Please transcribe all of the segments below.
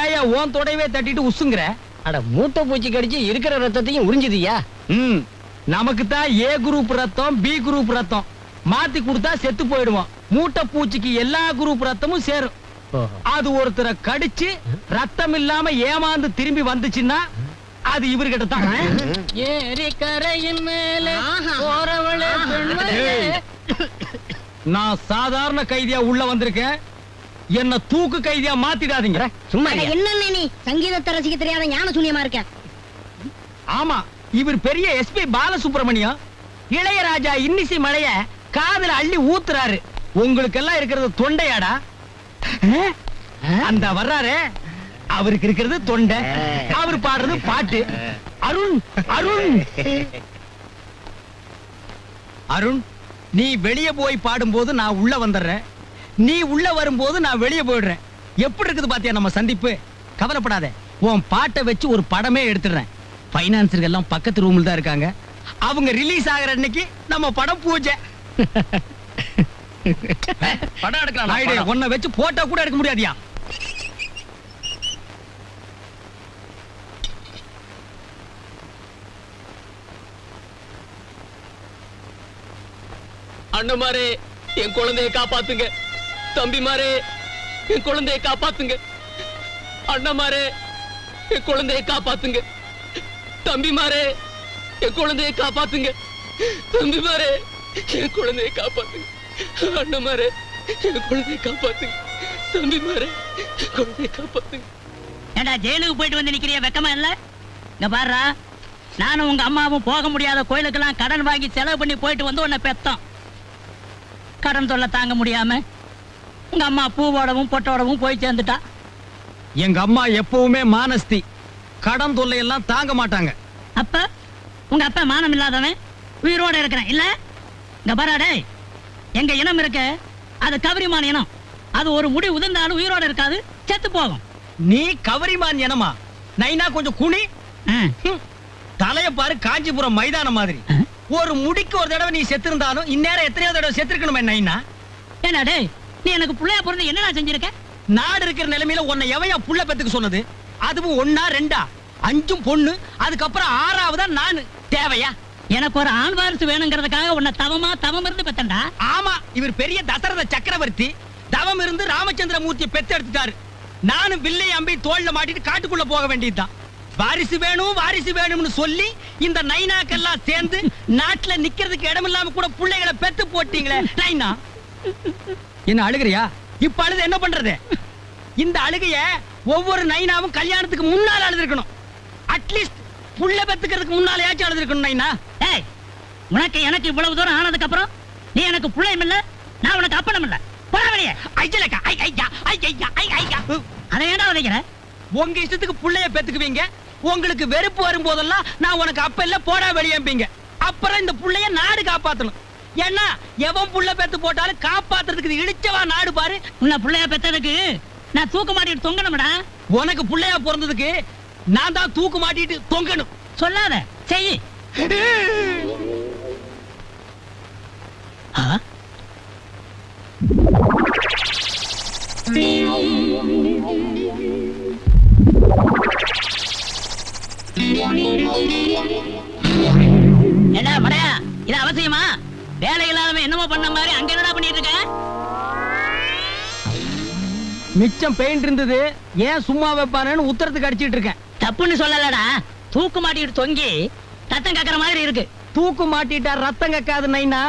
ஏயா ஓன் தொடையவே தட்டிட்டு உசுங்கிற? அட மூட்டை பூச்சி கடிச்சு இருக்கிற ரத்தத்தையும் உறிஞ்சுதியா? ம். நமக்கு தான் ஏ குரூப் ரத்தம் பி குரூப் ரத்தம். மாத்தி கொடுத்தா செத்து போயிடுவோம் மூட்டை பூச்சிக்கு எல்லா குரூப் ரத்தமும் சேரும். அது ஒருத்தரை கடிச்சு ரத்தம் இல்லாம ஏமாந்து திரும்பி வந்துச்சுன்னா அது இவர்கிட்ட தான். ஏரி கரையின் மேல போறவளே நான் சாதாரண கைதியா உள்ள வந்திருக்கேன். என்ன தூக்கு கைதியா மாத்திடாதீங்க. சும்மா என்னண்ணே நீ? சங்கீதத்தை ரசிக்க தெரியாத ஞான சூன்யமா இருக்க? ஆமா இவர் பெரிய எஸ்பி பாலசுப்ரமணியம். இளையராஜா இன்னிசை மழைய காதுல அள்ளி ஊத்துறாரு. உங்களுக்கு எல்லாம் இருக்கிறது தொண்டையாடா? அந்த வர்றாரே அவருக்கு இருக்கிறது தொண்டை. அவர் பாடுறது பாட்டு. அருண் அருண். அருண் நீ வெளிய போய் பாடும்போது நான் உள்ள வந்துடுறேன். நீ உள்ள வரும்போது நான் வெளிய போயிடுறேன். எப்படி இருக்குது பாத்தியா நம்ம சந்திப்பு? கவலைப்படாத. உன் பாட்டை வச்சு ஒரு படமே எடுத்துடுறேன். பைனான்சர்கள் எல்லாம் பக்கத்து ரூம்ல தான் இருக்காங்க. அவங்க ரிலீஸ் ஆகுற அன்னைக்கு நம்ம படம் பூஜை. படம் எடுக்கலாம் உன்னை வச்சு போட்டோ கூட எடுக்க முடியாதியா? அண்ணமாரே என் குழந்தைய காப்பாத்துங்க. தம்பிமாரே என் குழந்தைய காப்பாத்துங்க. அண்ணமாரே என் குழந்தைய காப்பாத்துங்க. தம்பிமாரே என் குழந்தைய காப்பாத்துங்க. தம்பிமாரே என் குழந்தைய காப்பாத்துங்க. அண்ணமாரே என் குழந்தைய காப்பாத்துங்க. தம்பிமாரே என் குழந்தைய காப்பாத்துங்க. ஏண்டா ஜெயிலுக்கு போயிட்டு வந்து நிக்கிறிய? வெக்கமா இல்ல? இங்க பாருடா நானும் உங்க அம்மாவும் போக முடியாத கோயிலுக்கெல்லாம் கடன் வாங்கி செலவு பண்ணி போயிட்டு வந்து உன்னை பெத்தோம். கடன் தொல்லை தாங்க முடியாம. உங்க அம்மா பூவோடவும் பொட்டோடவும் போய் சேர்ந்துட்டா? எங்க அம்மா எப்பவுமே மானஸ்தி. கடன் தொல்லை எல்லாம் தாங்க மாட்டாங்க. அப்ப உங்க அப்பா மானம் இல்லாதவன் உயிரோட இருக்கிறான் இல்ல? இங்க பாராடே எங்க இனம் இருக்க அது கவரிமான இனம். அது ஒரு முடி உதிர்ந்தாலும் உயிரோட இருக்காது செத்து போகும். நீ கவரிமான் எனமா நைனா கொஞ்சம் குனி. தலைய பாரு காஞ்சிபுரம் மைதானம் மாதிரி. ஒரு முடிக்கு ஒரு தடவை நீ செத்திருந்தாலும் இந்நேரம் எத்தனையோ தடவை செத்துருக்கணுமே நைனா? ஏண்டா டேய் நீ எனக்கு புள்ளையா பிறந்து என்னடா செஞ்சிருக்க? நாடு இருக்கிற நிலைமையில உன்னை எவையா புள்ள பெத்துக்கு சொன்னது? அதுவும் ஒன்னா ரெண்டா? அஞ்சும் பொண்ணு அதுக்கப்புறம் ஆறாவதா நானு. தேவையா? எனக்கு ஒரு ஆண் வாரிசு வேணுங்கிறதுக்காக உன்னை தவமா தவம் இருந்து பெத்தண்டா ஆமா இவர் பெரிய தசரத சக்கரவர்த்தி. தவம் இருந்து ராமச்சந்திர மூர்த்தியை பெத்தெடுத்துட்டாரு நானும் வில்லை அம்பி தோல்ல மாட்டிட்டு காட்டுக்குள்ள போக வேண்டியதுதான். வாரிசு வேணும் வாரிசு வேணும்னு சொல்லி இந்த நைனாக்கெல்லாம் சேர்ந்து நாட்டுல நிக்கிறதுக்கு இடம் இல்லாம கூட பிள்ளைகளை பெத்து போட்டீங்களே நைனா? என்ன அழுகிறியா? இப்ப அழுது என்ன பண்றது? இந்த அழுகைய ஒவ்வொரு நைனாவும் கல்யாணத்துக்கு முன்னால அழுதுருக்கணும். அட்லீஸ்ட் புள்ள பெத்துக்கிறதுக்கு முன்னாலேயாச்சும் அழுதுருக்கணும் நைனா. ஏய் உனக்கு எனக்கு இவ்வளவு தூரம் ஆனதுக்கு அப்புறம் நீ எனக்கு பிள்ளையும் இல்ல நான் உனக்கு அப்பனும் இல்ல. போடா ஐயலக்கா ஐ ஐயா ஐ ஐயா ஐ ஐயா. அதை ஏன்டா உதைக்கிற? உங்க இஷ்டத்துக்கு புள்ளைய பெத்துக்குவீங்க. உங்களுக்கு வெறுப்பு வரும்போதெல்லாம் நான் உனக்கு அப்ப இல்ல போடா வெளியம்பீங்க. அப்புறம் இந்த புள்ளைய நாடு காப்பாத்தணும். ஏன்னா எவன் புள்ள பெத்து போட்டாலும் காப்பாத்துறதுக்கு இடிச்சவா நாடு பாரு. உன்னை புள்ளையா பெத்ததுக்கு நான் தூக்க மாட்டிட்டு தொங்கணும்டா. உனக்கு புள்ளையா பிறந்ததுக்கு நான் தான் தூக்கு மாட்டிட்டு தொங்கணும். சொல்லாத. செய். ஆ? வேலை இல்லாதவன் என்னமோ பண்ண மாதிரி அங்க என்னடா பண்ணிட்டு இருக்க? மிச்சம் பெயிண்ட் இருந்தது. ஏன் சும்மா வைப்பானேன்னு உத்தரத்துக்கு அடிச்சிட்டு இருக்கேன். தப்புன்னு சொல்லலடா. தூக்கு மாட்டிட்டு தொங்கி தத்தம் கக்கற மாதிரி இருக்கு. தூக்கு மாட்டிட்டா ரத்தம் கக்காது நைனா.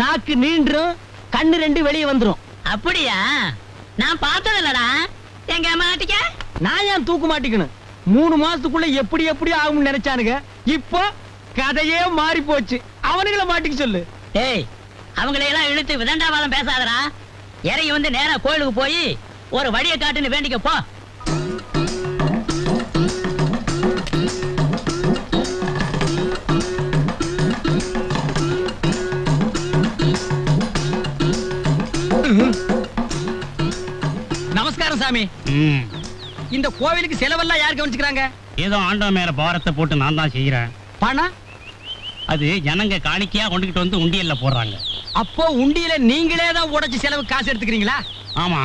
நாக்கு நீண்டும் கண்ணு ரெண்டு வெளியே வந்துரும். அப்படியா? நான் பார்த்தது இல்லடா எங்க மாட்டிக்க நான் ஏன் தூக்கு மாட்டிக்கணும்? மூணு மாசத்துக்குள்ள எப்படி எப்படி ஆகும்னு நினைச்சானுங்க. இப்போ கதையே மாறி போச்சு அவனுங்கள மாட்டிக்க சொல்லு. டேய் அவங்களையெல்லாம் இழுத்து விதண்டாவாதம் பேசாதடா. இறங்கி வந்து நேரா கோயிலுக்கு போய் ஒரு வழியை காட்டுன்னு வேண்டிக்க போ. நமஸ்காரம் சாமி. இந்த கோவிலுக்கு செலவெல்லாம் யார் கவனிச்சுக்கிறாங்க? ஏதோ ஆண்டவன் மேல பாரத்தை போட்டு நான் தான் செய்யறேன் பணம்? அது ஜனங்க காணிக்கையா கொண்டுகிட்டு வந்து உண்டியல்ல போடுறாங்க. அப்போ உண்டியில நீங்களே தான் உடைச்சு செலவு காசு எடுத்துக்கிறீங்களா? ஆமா.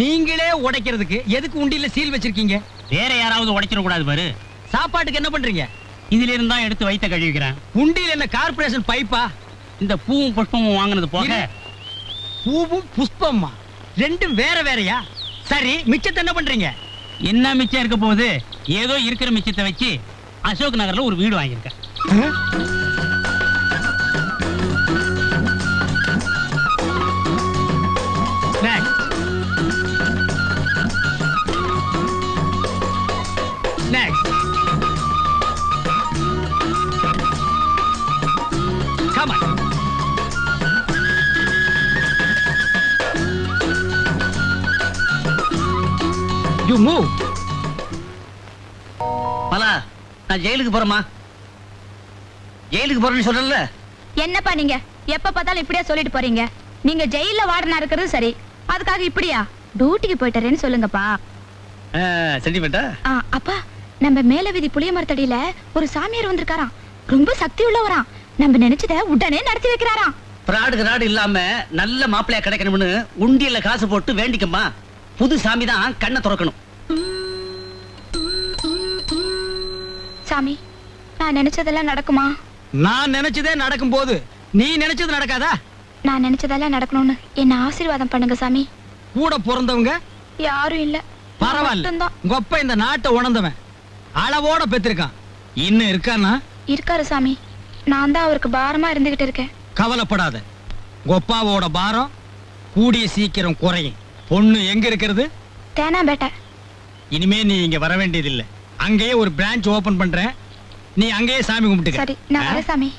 நீங்களே உடைக்கிறதுக்கு எதுக்கு உண்டியில சீல் வச்சிருக்கீங்க? வேற யாராவது உடைச்சிட கூடாது பாரு. சாப்பாட்டுக்கு என்ன பண்றீங்க? இதுல இருந்தா எடுத்து வைத்த கழுவிக்கிறேன். உண்டியில என்ன கார்ப்பரேஷன் பைப்பா? இந்த பூவும் புஷ்பமும் வாங்கினது போக. பூவும் புஷ்பம்மா ரெண்டும் வேற வேறயா? சரி மிச்சத்தை என்ன பண்றீங்க? என்ன மிச்சம் இருக்க போகுது? ஏதோ இருக்கிற மிச்சத்தை வச்சு அசோக் நகர்ல ஒரு வீடு வாங்கியிருக்கேன். Move. பலா நான் ஜெயிலுக்கு போறேமா ஜெயிலுக்கு போறேன்னு சொல்லல என்னப்பா நீங்க? எப்ப பார்த்தாலும் இப்படியே சொல்லிட்டு போறீங்க. நீங்க ஜெயில வார்டனா இருக்கிறது சரி. அதுக்காக இப்படியா? டியூட்டிக்கு போயிட்டாரேன்னு சொல்லுங்கப்பா. சென்டிமெண்டா அப்பா நம்ம மேல வீதி புளிய மரத்தடியில ஒரு சாமியார் வந்திருக்காராம். ரொம்ப சக்தி உள்ளவராம் நம்ம நினைச்சத உடனே நடத்தி வைக்கிறாராம். பிராடுக்கு நாடு இல்லாம நல்ல மாப்பிள்ளையா கிடைக்கணும்னு உண்டியல்ல காசு போட்டு வேண்டிக்கம்மா. புது சாமி தான் கண்ணை திறக்கணும். சாமி நான் நினைச்சதெல்லாம் நடக்குமா? நான் நினைச்சதே நடக்கும் போது நீ நினைச்சது நடக்காதா? நான் நினைச்சதெல்லாம் நடக்கணும்னு என்ன ஆசீர்வாதம் பண்ணுங்க சாமி. கூட பிறந்தவங்க யாரும் இல்ல. பரவாயில்ல. கொப்ப இந்த நாட்டை உணர்ந்தவன். அளவோட பெற்றிருக்கான். இன்னும் இருக்கானா? இருக்காரு சாமி. நான் தான் அவருக்கு பாரமா இருந்துகிட்டு இருக்கேன். கவலைப்படாத. கொப்பாவோட பாரம் கூடிய சீக்கிரம் குறையும். பொண்ணு எங்க இருக்கிறது? தேனாம்பேட்டை. இனிமே நீ இங்க வர வேண்டியதில்லை. அங்கேயே ஒரு பிரான்ச் ஓபன் பண்றேன். நீ அங்கேயே சாமி கும்பிட்டுக்க. சரி நான் வரேன் சாமி.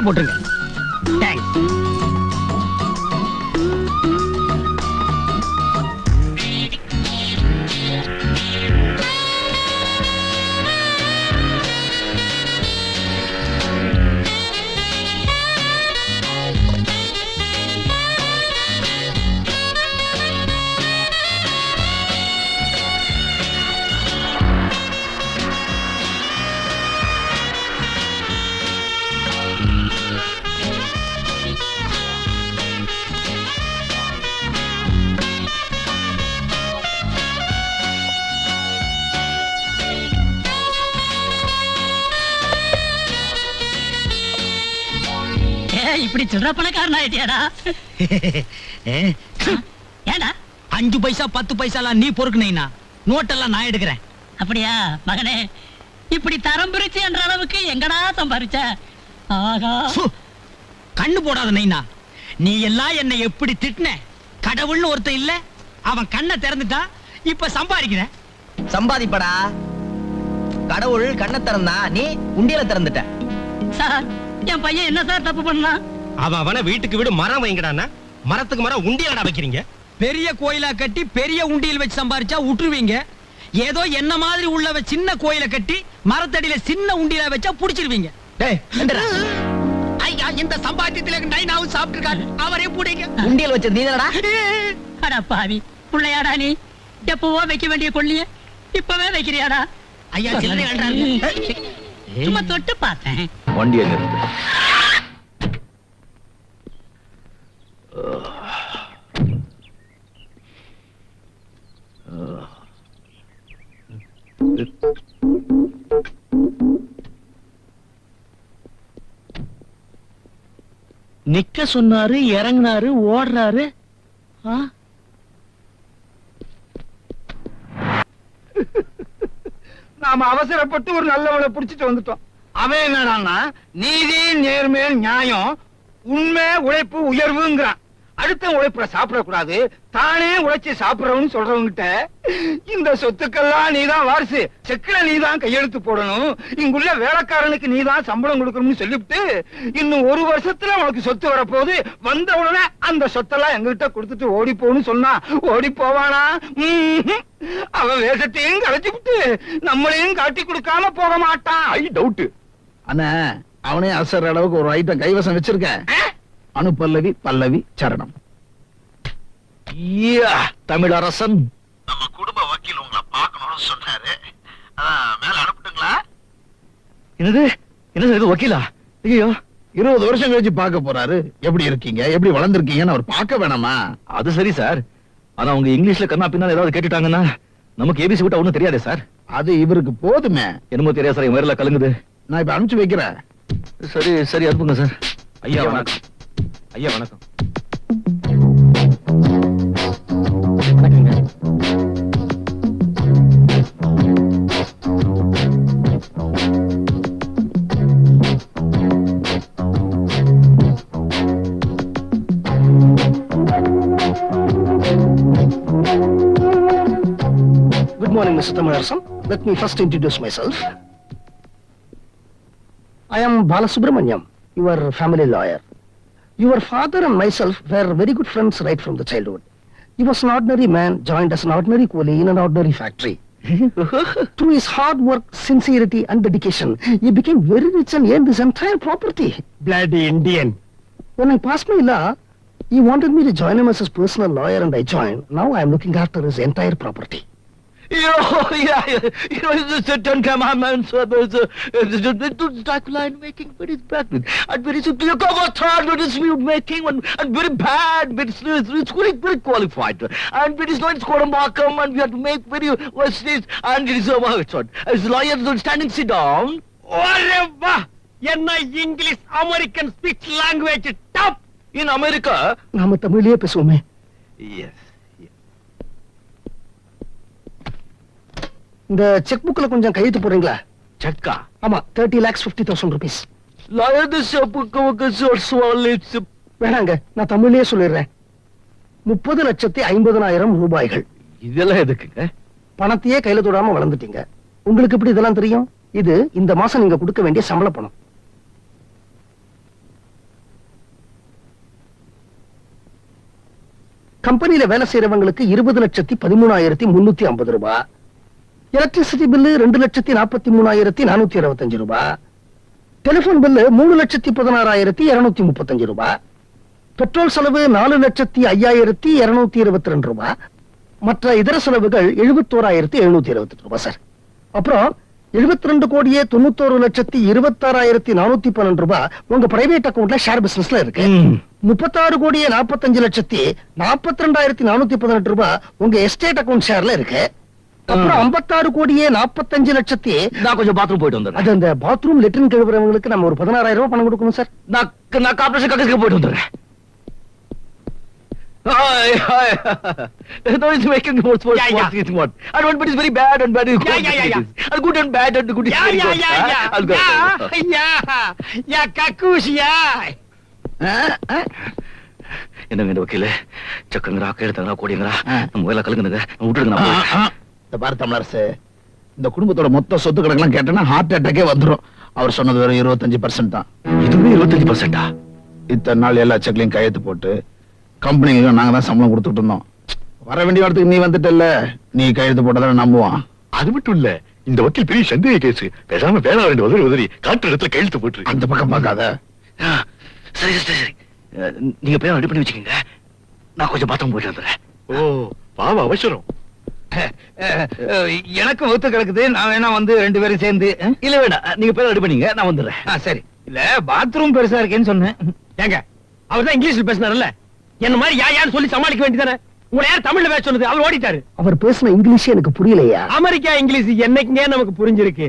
தான் போட்டுருங்க. தேங்க்ஸ் இப்படி சில்லற பணக்காரன் ஆயிட்டியாடா ஏடா அஞ்சு பைசா பத்து பைசாலாம் நீ பொறுக்குனீனா? நோட்டெல்லாம் நான் எடுக்கிறேன். அப்படியா? மகனே இப்படி தரம் பிரிச்சு என்ற அளவுக்கு எங்கடா சம்பாரிச்ச? ஆகா. கண்ணு போடாத நைனா. நீ எல்லாம் என்னை எப்படி திட்டின? கடவுள்னு ஒருத்தன் இல்ல. அவன் கண்ணை திறந்துட்டா இப்ப சம்பாதிக்கிற. சம்பாதிப்படா. கடவுள் கண்ணை திறந்தா நீ உண்டியல திறந்துட்ட. சார் என் பையன் என்ன சார் தப்பு பண்ணான் அவன் அவன வீட்டுக்கு வீடு மரம் வைங்கடான்னா. மரத்துக்கு மரம் உண்டியலடா வைக்கிறீங்க. பெரிய கோயிலா கட்டி பெரிய உண்டியல் வச்சு சம்பாரிச்சா விட்டுருவீங்க ஏதோ என்ன மாதிரி உள்ளவ சின்ன கோயிலை கட்டி மரத்தடியில சின்ன உண்டியல வச்சா புடிச்சிருவீங்க. ஐயா இந்த சம்பாத்தியத்துல நைனாவும் சாப்பிட்டுருக்காரு அவரே பிடிங்க. உண்டியல் வச்சது நீதானடா. அடா பாவி புள்ளையாடா நீ. எப்பவோ வைக்க வேண்டிய கொள்ளிய இப்பவே வைக்கிறியாடா. ஐயா சில்லறை. சும்மா தொட்டு பார்த்தேன். வண்டியை நிறுத்து நிக்க சொன்னாரு இறங்குனாரு ஓடுறாரு. ஆ? நாம அவசரப்பட்டு ஒரு நல்லவளை புடிச்சிட்டு வந்துட்டோம். அவன் என்னடான்னா நீதி நேர்மை நியாயம் உண்மை உழைப்பு உயர்வுங்கிறான். அடுத்த உழைப்புல சாப்பிடக்கூடாது தானே உழைச்சி சாப்பிடறவன்னு சொல்றவங்கிட்ட இந்த சொத்துக்கெல்லாம் நீதான் வாரிசு. செக்குல நீதான் கையெழுத்து போடணும். இங்குள்ள வேலைக்காரனுக்கு நீதான் சம்பளம் கொடுக்கணும்னு சொல்லிவிட்டு இன்னும் ஒரு வருஷத்துல உனக்கு சொத்து வரப்போகுது. வந்த உடனே அந்த சொத்தெல்லாம் எங்ககிட்ட கொடுத்துட்டு ஓடி போகணும்னு சொன்னா ஓடி போவானா அவன் வேஷத்தையும் கலைச்சு விட்டு நம்மளையும் காட்டி கொடுக்காம போக மாட்டான். ஐ டவுட்டு அண்ணா அவனே அசர் அளவுக்கு ஒரு ஐட்டம் கைவசம் வச்சிருக்கேன் அனு பல்லவி சரணம். தமிழரசன். நம்ம குடும்ப வக்கீல் உங்களை பார்க்கணும்னு சொன்னாரு. மேல அனுப்பட்டுங்களா? என்னது? என்னது இது வக்கீலா? ஐயோ இருபது வருஷம் கழிச்சு பார்க்க போறாரு. எப்படி இருக்கீங்க? எப்படி வளர்ந்துருக்கீங்கன்னு அவர் பார்க்க வேணாமா? அது சரி சார். ஆனா உங்க இங்கிலீஷ்ல கண்ணா பின்னால ஏதாவது கேட்டுட்டாங்கன்னா நமக்கு ஏபிசி விட்டா ஒண்ணும் தெரியாதே சார். அது இவருக்கு போதுமே. என்னமோ தெரியாது சார். என் வயர்ல கலங்குது. நான் இப்ப அனுப்பிச்சு வைக்கிறேன் சரி சரி அனுப்புங்க சார் ஐயா வணக்கம் ஐயா வணக்கம் Good morning, Mr. Thamarasan. Let me first introduce myself. I am Balasubramanyam, your family lawyer. Your father and myself were very good friends right from the childhood. He was an ordinary man, joined as an ordinary coolie in an ordinary factory. Through his hard work, sincerity, and dedication, he became very rich and earned his entire property. Bloody Indian. When I passed my law, he wanted me to join him as his personal lawyer, and I joined. Now I am looking after his entire property. You know, yeah, yeah, you know, it's the Ten Commandments, uh, there's a, uh, Dracula and making very bad, and very simple, you come a third, but it's mute making, and, and very bad, but it's, it's, it's very, very qualified, and it is not Scoramacum, and we have to make very, what's this, and it is, uh, what's what, as lawyers don't standing, sit down, ஒரே வா என்ன English American speech language top in America, நாம தமிழ்லயே பேசுவோமே yes, இந்த check புக்ல கொஞ்சம் கையெழுத்து போடுறீங்களா? Chakka, ஆமா thirty lakhs fifty thousand rupees வேணாங்க நான் தமிழ்லயே சொல்லிடுறேன். முப்பது லட்சத்தி ஐம்பதனாயிரம் ரூபாய்கள். இதெல்லாம் எதுக்குங்க? பணத்தையே கையில தொடாம வளர்ந்துட்டீங்க. உங்களுக்கு எப்படி இதெல்லாம் தெரியும்? இது இந்த மாசம் நீங்க கொடுக்க வேண்டிய சம்பள பணம். கம்பெனில வேலை செய்யறவங்களுக்கு இருபது லட்சத்தி பதிமூணாயிரத்தி முன்னூத்தி ஐம்பது ரூபாய் எலக்ட்ரிசிட்டி பில்லு ரெண்டு லட்சத்தி நாற்பத்தி மூணாயிரத்தி நானூத்தி இருபத்தஞ்சு ரூபாய் டெலிபோன் பில்லு மூணு லட்சத்தி பதினாறாயிரத்தி இருநூத்தி முப்பத்தஞ்சு ரூபாய் பெட்ரோல் செலவு நாலு லட்சத்தி ஐயாயிரத்தி இருநூத்தி இருபத்தி ரெண்டு ரூபாய் மற்ற இதர செலவுகள் எழுபத்தோராயிரத்தி எழுநூத்தி இருபத்தி ரூபாய் சார் அப்புறம் எழுபத்தி ரெண்டு கோடியே தொண்ணூத்தோரு லட்சத்தி இருபத்தாறாயிரத்தி நானூத்தி பன்னெண்டு ரூபாய் உங்க பிரைவேட் அக்கவுண்ட்ல ஷேர் பிசினஸ்ல இருக்கு. முப்பத்தாறு கோடியே நாற்பத்தஞ்சு லட்சத்தி நாற்பத்தி ரெண்டாயிரத்தி நானூத்தி பதினெட்டு ரூபாய் உங்க எஸ்டேட் அக்கவுண்ட் ஷேர்ல இருக்கு. அப்புறம் ஐம்பத்தாறு கோடியே நாற்பத்தஞ்சு லட்சத்தி நான் கொஞ்சம் பாத்ரூம் போயிட்டு வந்துடுறேன் அது அந்த பாத்ரூம் லெட்டின் கழுவுறவங்களுக்கு நம்ம ஒரு பதினாறாயிரம் ரூபாய் பணம் கொடுக்கணும் சார் நான் நான் கார்பரேஷன் கக்கஸ்க்கு போயிட்டு வந்துடுறேன் no, it's making more sports. Yeah, yeah. sports, it's what. And one bit is very bad and bad is good. Yeah, yeah, yeah, And good and bad and good is very good. Yeah huh? Yeah I'll go. யா யா யா கக்கூசியா என்னங்க இந்த வக்கீல சக்கங்கரா கேளுத்தங்கரா கோடிங்கரா நம்ம வேலை கலங்குனுங்க விட்டுடுங்க நான். இந்த பாரு தமிழரசு இந்த குடும்பத்தோட மொத்த சொத்து கணக்கெல்லாம் கேட்டேன்னா ஹார்ட் அட்டாக்கே வந்துரும். அவர் சொன்னது வெறும் இருபத்தஞ்சு பர்சன்ட் தான். இதுவே இருபத்தஞ்சு பர்சன்டா இத்தனை நாள் எல்லா செக்லையும் கையெழுத்து போட்டு கம்பெனிக்கு நாங்க தான் சம்பளம் கொடுத்துட்டு இருந்தோம். வர வேண்டிய இடத்துக்கு நீ வந்துட்டல்ல. நீ கையெழுத்து போட்டதான நம்புவான். அது மட்டும் இல்ல இந்த வக்கீல் பெரிய சந்தேக கேஸ். பேசாம உதவி உதவி காட்டு இடத்துல கையெழுத்து போட்டு அந்த பக்கம் பார்க்காத. சரி சரி நீங்க பேர் ரெடி பண்ணி வச்சுக்கோங்க. நான் கொஞ்சம் பாத்ரூம் போயிட்டு வந்துடுறேன். ஓ பாவ அவசரம். எனக்கு ஒத்து கிடக்குது. நான் வேணா வந்து ரெண்டு பேரும் சேர்ந்து? இல்ல வேண்டாம் நீங்க பேர் ரெடி பண்ணீங்க. நான் வந்துடுறேன். சரி. இல்ல பாத்ரூம் பெருசா இருக்கேன்னு சொன்னேன். ஏங்க அவர் தான் இங்கிலீஷ்ல பேசினார்ல என்ன மாதிரி யா யான்னு சொல்லி சமாளிக்க வேண்டியதானே? உங்களை யார் தமிழ்ல பேச சொன்னது? அவர் ஓடிட்டாரு. அவர் பேசின இங்கிலீஷ் எனக்கு புரியலையா? அமெரிக்கா இங்கிலீஷ் என்னைக்குங்க நமக்கு புரிஞ்சிருக்கு?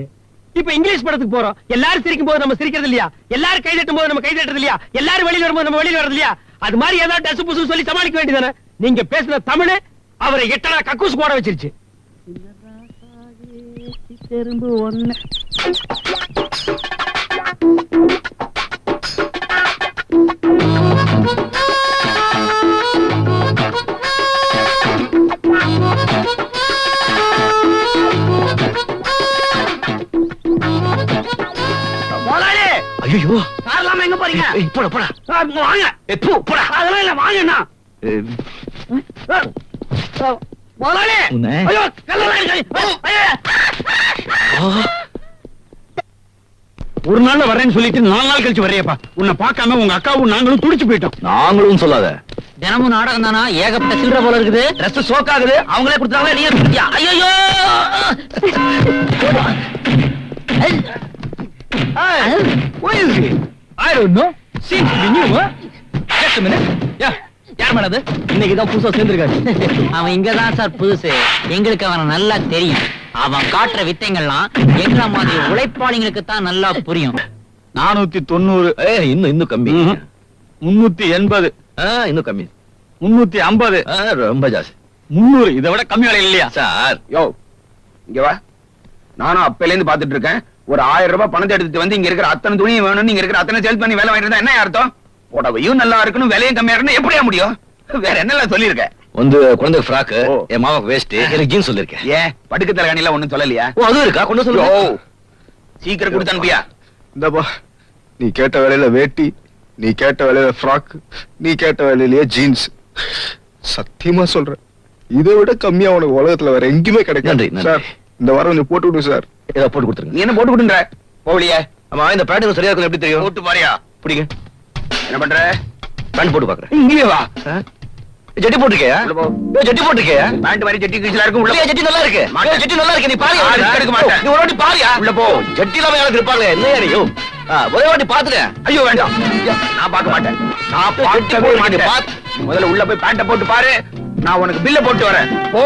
இப்ப இங்கிலீஷ் படத்துக்கு போறோம். எல்லாரும் சிரிக்கும் போது நம்ம சிரிக்கிறது இல்லையா? எல்லாரும் கை தட்டும் போது நம்ம கை தட்டுறது இல்லையா? எல்லாரும் வெளியில வரும்போது நம்ம வெளியில வரது இல்லையா? அது மாதிரி ஏதாவது டசு புசு சொல்லி சமாளிக்க வேண்டியதானே? நீங்க பேசின தமிழ் அவரை எட்டனா கக்கூஸ் போட வச்சிருச்சு. திரும்ப ஒண்ணு. ஐயோ கார்லாம எங்க போறீங்க? போட போட. வாங்க. போடா. அதெல்லாம் இல்ல வாங்கண்ணா ஒரு நாள்ல வரேன்னு சொல்லிட்டு நாலு நாள் கழிச்சு வரையப்பா உன்னை பார்க்காம உங்க அக்காவும் நாங்களும் துடிச்சு போயிட்டோம். நாங்களும் சொல்லாத. தினமும் நாடகம் தானா? ஏகப்பட்ட சில்லற போல இருக்குது. ட்ரெஸ் சோக் ஆகுது. அவங்களே கொடுத்தாங்களே நீ கொடுத்தியா ஐயோ Where is he? I don't know. Seems to be new, huh? Just a minute. Yeah. யார் மேடம் அது? இன்னைக்கு தான் புதுசா சேர்ந்திருக்காரு. அவன் இங்கதான் சார் புதுசு. எங்களுக்கு அவனை நல்லா தெரியும். அவன் காட்டுற வித்தைங்கள்லாம் எங்கள மாதிரி உழைப்பாளிங்களுக்கு தான் நல்லா புரியும். நானூத்தி தொண்ணூறு ஏய் இன்னும் இன்னும் கம்மி. முன்னூத்தி எண்பது ஆ, இன்னும் கம்மி. முன்னூத்தி ஐம்பது. ஆ, ரொம்ப ஜாஸ்தி. முன்னூறு இதை விட கம்மி விலை இல்லையா? சார். யோ இங்க வா. நானும் அப்பையில இருந்து பாத்துட்டு இருக்கேன். ஒரு ஆயிரம் ரூபாய் பணத்தை எடுத்துட்டு வந்து இங்க இருக்கிற அத்தனை துணியும் வேணும் இங்க இருக்கிற அத்தனை சேல்ஸ் பண்ணி வேலை வாங்கிட்டு இருந்தா என்ன அர்த்தம்? புடவையும் நல்லா இருக்கணும் விலையும் கம்மியா இருக்கணும். எப்படியா முடியும்? வேற என்னெல்லாம் சொல்லியிருக்க? வந்து குழந்தை ஃப்ராக் ஓ. என் மாமாக்கு வேஸ்ட் எனக்கு ஜீன்ஸ் சொல்லிருக்கேன் ஏன்? படுக்க தலைகாணில ஒண்ணும் சொல்லலையா? ஓ அதுவும் இருக்கா? கொண்டு சொல்லு சீக்கிரம் கொடுத்து அனுப்பியா? இந்தப்பா நீ கேட்ட வேலையில வேட்டி நீ கேட்ட வேலையில ஃப்ராக் நீ கேட்ட வேலையிலேயே ஜீன்ஸ் சத்தியமா சொல்றேன். இதை விட கம்மியா உனக்கு உலகத்துல வேற எங்கேயுமே கிடைக்காது. சார் இந்த வாரம் கொஞ்சம் போட்டு விடு சார். ஏதோ போட்டு கொடுத்துருங்க. நீ என்ன போட்டு கொடுன்ற போகலையே. ஆமா இந்த பேண்ட் சரியா இருக்கும் எப்படி தெரியும்? போட்டு பாரியா. பிடிங்க. என்ன பண்ற? பேண்ட் போட்டு பாக்குறேன். இங்கே வா. ஜட்டி போட்டிருக்கியா? உள்ள போ. ஏய், ஜட்டி போட்டிருக்கியா? பேண்ட் மாதிரி ஜட்டி கீழா இருக்கும் உள்ள ஜட்டி நல்லா இருக்கு. ஜட்டி நல்லா இருக்கு. நீ பாரு எடுக்க மாட்டேன். நீ ஒரு வாட்டி பாரியா உள்ள போ. ஜட்டி இல்லாம யாரும் இருப்பாங்களே? என்னையா நீ ஆ, ஒரே வாட்டி பாத்துட்டேன். ஐயோ வேண்டாம். நான் பார்க்க மாட்டேன். நான் பார்க்கவே போட்டு மாட்டேன். முதல்ல உள்ள போய் பேண்ட போட்டு பாரு. நான் உனக்கு பில்ல போட்டு வரேன். போ.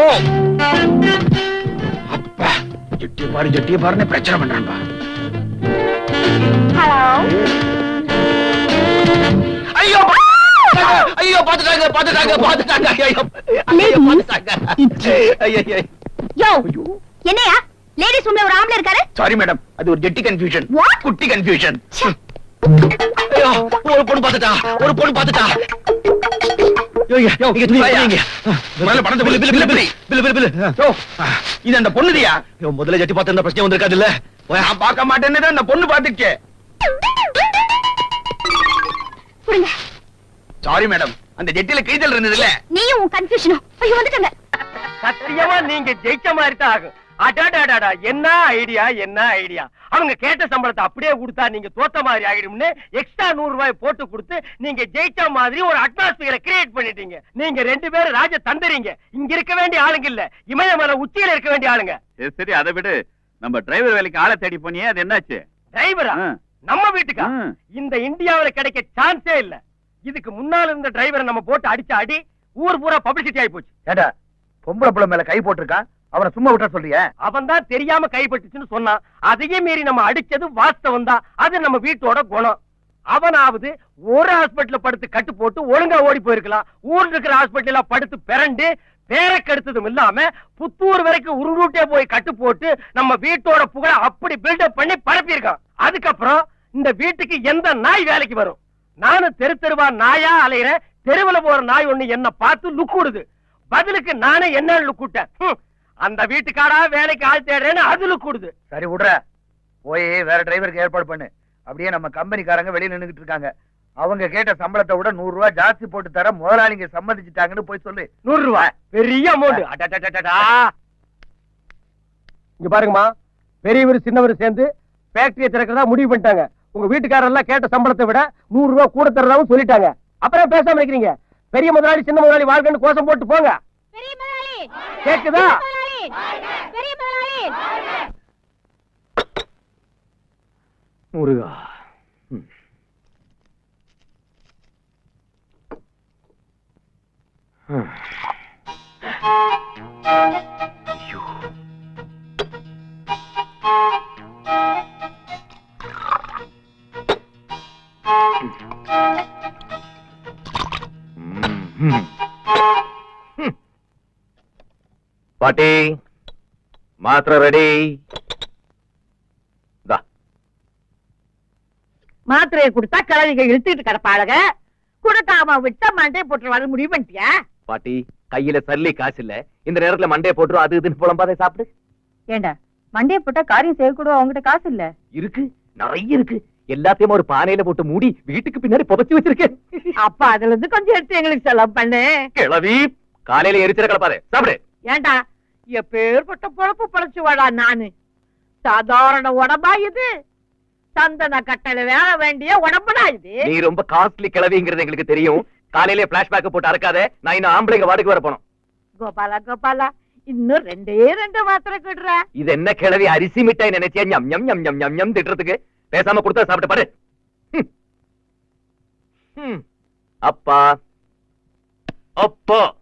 அப்பா ஜட்டியை பாரு ஜட்டியை பாருன்னு பிரச்சனை பண்றான்பா. ஐயோ! ஐயோ பாத்துட்டாங்க பாத்துட்டாங்க பாத்துட்டாங்க ஐயோ ஐயோ பாத்துட்டாங்க ஐயோ ஐயோ. யோ என்னையா? லேடிஸ் ரூம்ல ஒரு ஆம்பளை இருக்காரு? சாரி மேடம் அது ஒரு ஜெட்டி கன்ஃபியூஷன்? குட்டி கன்ஃபியூஷன் ஐயோ ஒரு பொண்ணு பாத்துட்டா ஒரு பொண்ணு பாத்துட்டா முதல்ல ஜட்டி பார்த்து பிரச்சனை வந்திருக்காது இல்ல நான் பார்க்க மாட்டேன்னு அந்த பொண்ணு பாத்துச்சு புடுங்க சாரி மேடம் அந்த ஜெட்டில கிழிதல் இருந்தது இல்ல நீயும் உன் கன்ஃபியூஷனும் ஐயோ வந்துட்டாங்க. சத்தியமா நீங்க ஜெயிச்ச மாதிரி தான் ஆகும். அடாடாடாடா என்ன ஐடியா என்ன ஐடியா அவங்க கேட்ட சம்பளத்தை அப்படியே கொடுத்தா நீங்க தோத்த மாதிரி ஆகிடும்னு எக்ஸ்ட்ரா நூறு ரூபாய் போட்டு கொடுத்து நீங்க ஜெயிச்ச மாதிரி ஒரு அட்மாஸ்பியரை கிரியேட் பண்ணிட்டீங்க. நீங்க ரெண்டு பேரும் ராஜ தந்துறீங்க. இங்க இருக்க வேண்டிய ஆளுங்க இல்ல. இமயமலை உச்சியில இருக்க வேண்டிய ஆளுங்க. சரி அதை விடு. நம்ம டிரைவர் வேலைக்கு ஆளை தேடி போனியே அது என்னாச்சு? டிரைவரா நம்ம வீட்டுக்கா. இந்த இந்தியாவுல கிடைக்க சான்ஸே இல்ல. இதுக்கு முன்னால இருந்த டிரைவரை நம்ம போட்டு அடிச்ச அடி ஊர் பூரா பப்ளிசிட்டி ஆயி போச்சு. ஏடா பொம்பளை புள்ள மேல கை போட்டிருக்கான் அவனை சும்மா விட்டா சொல்றிய? அவன் தான் தெரியாம கைப்பட்டுச்சுன்னு சொன்னான். அதையே மீறி நம்ம அடிச்சது வாஸ்தவம் தான். அது நம்ம வீட்டோட குணம். அவனாவது ஒரு ஹாஸ்பிடல்ல படுத்து கட்டு போட்டு ஒழுங்கா ஓடி போயிருக்கலாம். ஊர்ல இருக்கிற ஹாஸ்பிடல்ல படுத்து பிறண்டு பேரை கெடுத்ததும் இல்லாம புத்தூர் வரைக்கும் உருண்டே போய் கட்டு போட்டு நம்ம வீட்டோட புகழ அப்படி பில்டப் பண்ணி பரப்பியிருக்கான். அதுக்கப்புறம் இந்த வீட்டுக்கு எந்த நாய் வேலைக்கு வரும்? நானும் தெரு தெருவா நாயா அலையிறேன் தெருவில் போற நாய் ஒண்ணு என்ன பார்த்து லுக்குடுது பதிலுக்கு நானே என்ன லுக்குட்டேன் அந்த வீட்டுக்காரா வேலைக்கு ஆள் தேடுறேன்னு அது லுக்குடுது சரி விடுற போய் வேற டிரைவருக்கு ஏற்பாடு பண்ணு. அப்படியே நம்ம கம்பெனிக்காரங்க வெளியில் நின்றுட்டு இருக்காங்க. அவங்க கேட்ட சம்பளத்தை விட நூறு ரூபாய் ஜாஸ்தி போட்டு தர முதலாளிங்க சம்மதிச்சுட்டாங்கன்னு போய் சொல்லு. நூறு ரூபாய் பெரிய அமௌண்ட் இங்க பாருங்கம்மா. பெரியவர் சின்னவர் சேர்ந்து ஃபேக்டரியை திறக்கிறதா முடிவு பண்ணிட்டாங்க. உங்க வீட்டுக்காரர் எல்லாம் கேட்ட சம்பளத்தை விட நூறு ரூபாய் கூட தரதாவும் சொல்லிட்டாங்க. அப்புறம் பேசாம இருக்கிறீங்க? பெரிய முதலாளி சின்ன முதலாளி வாழ்க்கைன்னு கோஷம் போட்டு போங்க. கேக்குதா? முருகா பாட்டி மாத்திரை ரெடி. மாத்திரையை கொடுத்தா கிழவிக இழுத்துட்டு கிடப்பாளுக. கொடுக்காம விட்டா மண்டே போட்டு வர முடிவு பண்ணிட்டியா பாட்டி கையில சல்லி காசு இல்ல. இந்த நேரத்துல மண்டைய போட்டுரும் அது இதுன்னு புலம்பாத சாப்பிடு. ஏண்டா மண்டே போட்டா காரியம் செய்யக்கூட அவங்ககிட்ட காசு இல்ல? இருக்கு நிறைய இருக்கு. எல்லாத்தையும் ஒரு பானையில போட்டு மூடி வீட்டுக்கு பின்னாடி புதைச்சு வச்சிருக்கேன். அப்ப அதுல இருந்து கொஞ்சம் எடுத்து எங்களுக்கு செலவு பண்ணு. கிளவி காலையில எரிச்சிட கலப்பாரு சாப்பிடு. ஏண்டா எப்பேற்பட்ட பொழப்பு பொழைச்சு வாடா நானு? சாதாரண உடம்பா இது? சந்தன கட்டளை வேற வேண்டிய உடம்புடா இது? நீ ரொம்ப காஸ்ட்லி கிளவிங்கிறது எங்களுக்கு தெரியும். காலையில பிளாஷ்பேக் போட்டு அறக்காத. நான் இன்னும் ஆம்பளைங்க வார்டுக்கு வர போனோம். கோபாலா கோபாலா இன்னும் ரெண்டே ரெண்டு மாத்திரை கிடுற. இது என்ன கிளவி அரிசி மிட்டாய் நினைச்சியா? ஞம் ஞம் ஞம் ஞம் ஞம் ஞம் திட்டுறதுக்கு. பேசாம கொடுத்தா சாப்பிட்டு பாரு. ஹம். ஹம். அப்பா. அப்பா.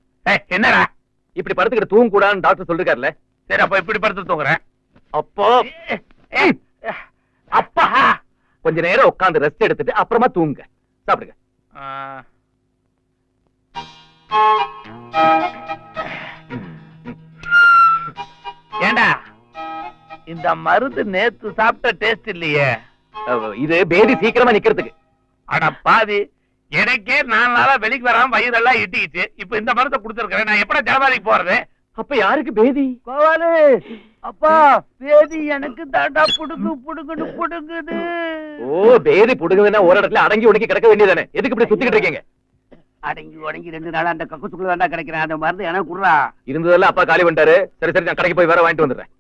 என்னடா? இப்படி படுத்துக்கிட்டு தூங்க கூடாதுன்னு டாக்டர் சொல்லிருக்காருல்ல. சரி அப்ப இப்படி படுத்து தூங்குறேன். அப்போ. அப்பா. கொஞ்ச நேரம் உட்கார்ந்து ரெஸ்ட் எடுத்துட்டு அப்புறமா தூங்குங்க சாப்பிடுங்க. இந்த மருந்து நேத்து சாப்பிட்ட டேஸ்ட் இல்லையே. இது பேதி சீக்கிரமா நிக்கிறதுக்கு. அட பாதி எனக்கே நாலு நாளா வெளிக்கு வராம வயிறெல்லாம் இட்டிக்கிச்சு. இப்ப இந்த மருந்தை கொடுத்துருக்கேன் நான் எப்படா ஜனவாதிக்கு போறது? அப்ப யாருக்கு பேதி? கோவாலு! அப்பா பேதி எனக்கு தாண்டா புடுங்கு புடுங்குன்னு புடுங்குது. ஓ பேதி புடுங்குதுன்னா ஒரு இடத்துல அடங்கி உடங்கி கிடக்க வேண்டியதானே எதுக்கு இப்படி சுத்திக்கிட்டு இருக்கீங்க? அடங்கி உடங்கி ரெண்டு நாளா அந்த கக்குச்சுக்குள்ள தாண்டா கிடைக்கிறேன். அந்த மருந்து எனக்கு குடுறா. இருந்ததெல்லாம் அப்பா காலி பண்ணிட்டாரு. சரி சரி நான் கடைக்கு போய் வேற வாங்கிட்டு வந்துடுறேன்.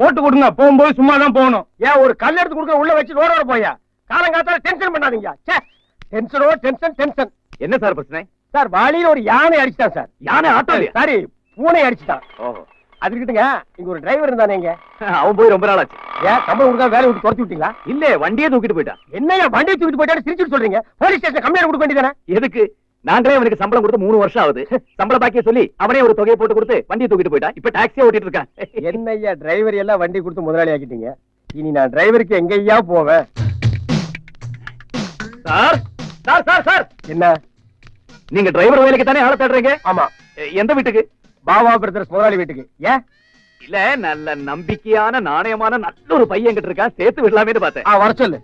போட்டு கொடுங்க. போகும்போது சும்மா தான் போகணும். ஏன் ஒரு கல் எடுத்து கொடுக்க உள்ள வச்சு ரோட போயா? காலங்காத்தால டென்ஷன் பண்ணாதீங்க. ச்சே டென்ஷனோ டென்ஷன் டென்ஷன் என்ன சார் பிரச்சனை? சார் வாளியில ஒரு யானை அடிச்சிட்டான் சார். யானை ஆட்டோலயா? சாரி பூனை அடிச்சிட்டான். ஓஹோ. அது இருக்கட்டுங்க இங்க ஒரு டிரைவர் இருந்தானே இங்க. அவன் போய் ரொம்ப நாள் ஆச்சு. ஏன் சம்பளம் கொடுத்தா வேலையை விட்டு துரத்தி விட்டீங்களா? இல்ல வண்டியே தூக்கிட்டு போயிட்டான். என்னையா வண்டியை தூக்கிட்டு போயிட்டாரு சிரிச்சுட்டு சொல்றீங்க? போலீஸ் ஸ்டேஷன் கம்ப்ளைண்ட் கொடுக்க வேண்டியதானே எதுக்கு? நாங்களே அவனுக்கு சம்பளம் கொடுத்து மூணு வருஷம் ஆகுது. சம்பள பாக்கிய சொல்லி அவனே ஒரு தொகையை போட்டு கொடுத்து வண்டியை தூக்கிட்டு போயிட்டான். இப்ப டாக்ஸியா ஓட்டிட்டு இருக்கான். என்னய்யா டிரைவர் எல்லாம் வண்டி கொடுத்து முதலாளி ஆக்கிட்டீங்க. இனி நான் டிரைவருக்கு எங்கய்யா போவேன்? Sir sir sir sir. என்ன? நீங்க டிரைவர் வேலைக்கு தானே ஆள தேடுறீங்க? ஆமா. எந்த வீட்டுக்கு? பாபா பிரதர்ஸ் முதலாளி வீட்டுக்கு. ஏன்? இல்ல நல்ல நம்பிக்கையான நாணயமான நல்ல ஒரு பையன் கிட்ட இருக்கான். சேர்த்து விடலாமேன்னு பார்த்தேன். வர சொல்லு.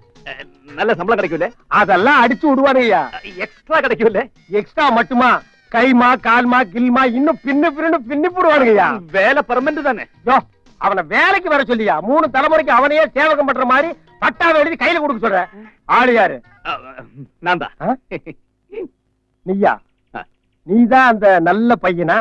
நல்ல சம்பளம் கிடைக்கும்ல? அதெல்லாம் அடிச்சு விடுவானுங்கய்யா. எக்ஸ்ட்ரா கிடைக்கும்ல? எக்ஸ்ட்ரா மட்டுமா? கைமா கால்மா கில்மா இன்னும் பின்னு பின்னு பின்னி போடுவானுங்கய்யா. வேலை பர்மனன்ட் தானே. யோ, அவனை வேலைக்கு வர சொல்லியா? மூணு தலைமுறைக்கு அவனையே சேவகம் பண்ற மாதிரி பட்டாவை எழுதி கையில கொடுக்க சொல்ற. ஆளு யாரு? நான் தான்? நீயா. நீதான் அந்த நல்ல பையனா?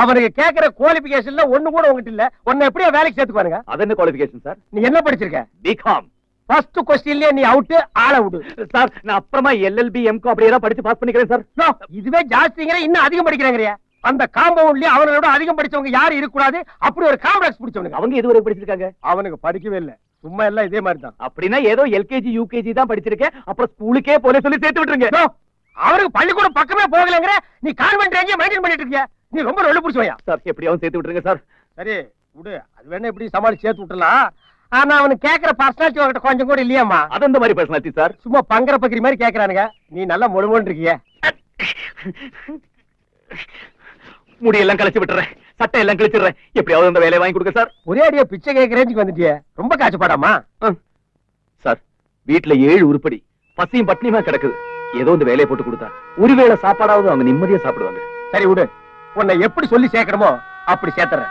அவனுக்கு கேக்குற குவாலிபிகேஷன்ல ஒண்ணு கூட உங்ககிட்ட இல்ல. உன்னை எப்படியா வேலைக்கு சேர்த்துக்குவானுங்க. அது என்ன குவாலிபிகேஷன் சார் நீ என்ன படிச்சிருக்க? பிகாம் ஃபர்ஸ்ட் கொஸ்டின்லயே நீ அவுட் ஆள விடு. சார் நான் அப்புறமா எல்எல்பி எம்கோ அப்படியே தான் படிச்சு பாஸ் பண்ணிக்கிறேன் சார் இதுவே ஜாஸ்திங்கிற இன்னும் அதிகம் படிக்கிறாங்கறியா? அந்த காம்பவுண்ட்லயே அவனோட அதிகம் படிச்சவங்க யாரும் இருக்க கூடாது அப்படி ஒரு காம்ப்ளெக்ஸ் பிடிச்சவனுங்க. அவங்க எதுவரை படிச்சிருக்காங்க? அவனுக்கு படிக்கவே இல்ல. சும்மா எல்லாம் இதே மாதிரி தான் அப்படின்னா ஏதோ எல்கேஜி யூகேஜி தான் படிச்சிருக்கேன். அப்புறம் ஸ்கூலுக்கே போல சொல்லி சேர்த்து விட்டுருங்க. யோ, அவனுக்கு பள்ளிக்கூடம் பக்கமே போகலங்கிற நீ கான்வென்ட் எங்கேயும் மெயின்டைன் பண்ணிட்டு இருக்கிய? நீ ரொம்ப ரொம்ப பிடிச்சவையா? சார் எப்படியாவும் சேர்த்து விட்டுருங்க சார் சரி விடு. அது வேணா எப்படி சமாளிச்சு சேர்த்து விட்டுலாம் ஆனா அவனுக்கு கேக்குற பர்சனாலிட்டி உங்ககிட்ட கொஞ்சம் கூட இல்லையாம்மா. அது அந்த மாதிரி பர்சனாலிட்டி சார் சும்மா பங்கர பக்கிரி மாதிரி கேக்குறானுங்க. நீ நல்லா முழுமோன்னு இருக்கிய முடியெல்லாம் கழிச்சு விட்டுறேன். சட்டை எல்லாம் கிழிச்சிடுறேன். எப்படியாவது அந்த வேலையை வாங்கி கொடுங்க சார் ஒரே அடியா பிச்சை ரேஞ்சுக்கு வந்துட்டியே. ரொம்ப காய்ச்சப்பாடாமா சார் வீட்டுல ஏழு உருப்படி பசியும் பட்னியுமா கிடக்குது. ஏதோ இந்த வேலையை போட்டு கொடுத்தா. ஒருவேளை சாப்பாடாவது அவங்க நிம்மதியா சாப்பிடுவாங்க. சரி விடு. உன்னை எப்படி சொல்லி சேர்க்கணுமோ அப்படி சேர்த்துறேன்.